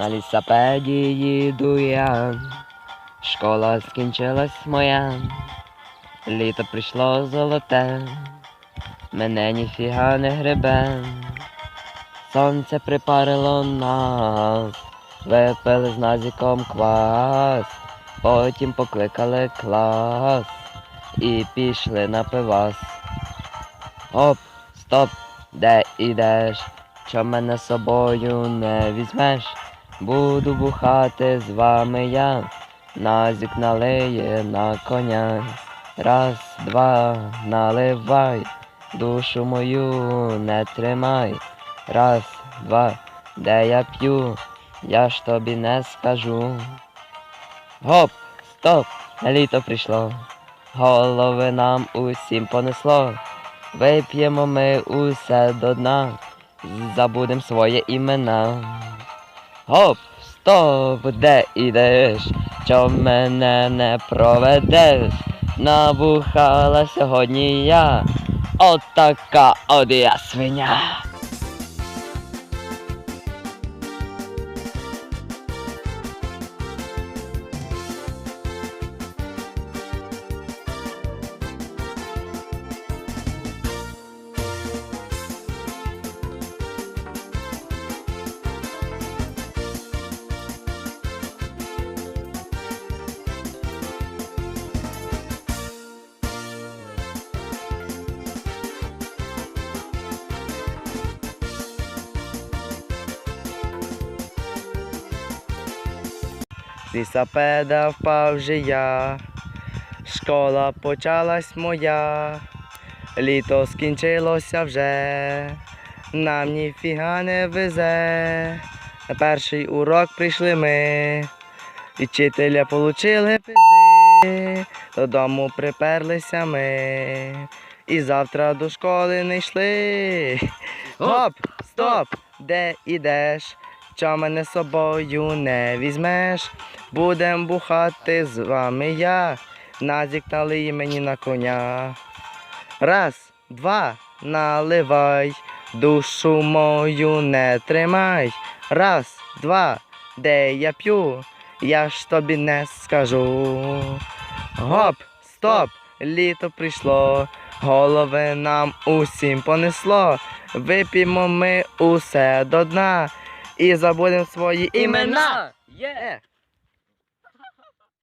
На лісапеді їду я, школа скінчилась моя, літо прийшло золоте, мене ніфіга не гребе, сонце припарило нас, випили з назіком квас, потім покликали клас. І пішли на пивас. Оп, стоп, де ідеш? Що мене собою не візьмеш? Буду бухати з вами я, назік налиє на коня. Раз, два, наливай, душу мою не тримай. Раз, два, де я п'ю, я ж тобі не скажу. Гоп, стоп, літо прийшло, голови нам усім понесло. Вип'ємо ми усе до дна, забудем своє імена. Гоп, стоп, де ідеш? Що мене не проведеш? Набухала сьогодні я, от така от я свиня. З лісапеда впав же я, школа почалась моя, літо скінчилося вже, нам ніфіга не везе. На перший урок прийшли ми, і вчителя получили пизди, додому приперлися ми, і завтра до школи не йшли. Гоп, стоп, де ідеш? Чо мене з собою не візьмеш? Будем бухати з вами я, назік налиє мені на коня. Раз, два, наливай, душу мою не тримай. Раз, два, де я п'ю, я ж тобі не скажу. Гоп, стоп, літо прийшло, голови нам усім понесло. Вип'ємо ми усе до дна і забудемо свої імена. Є!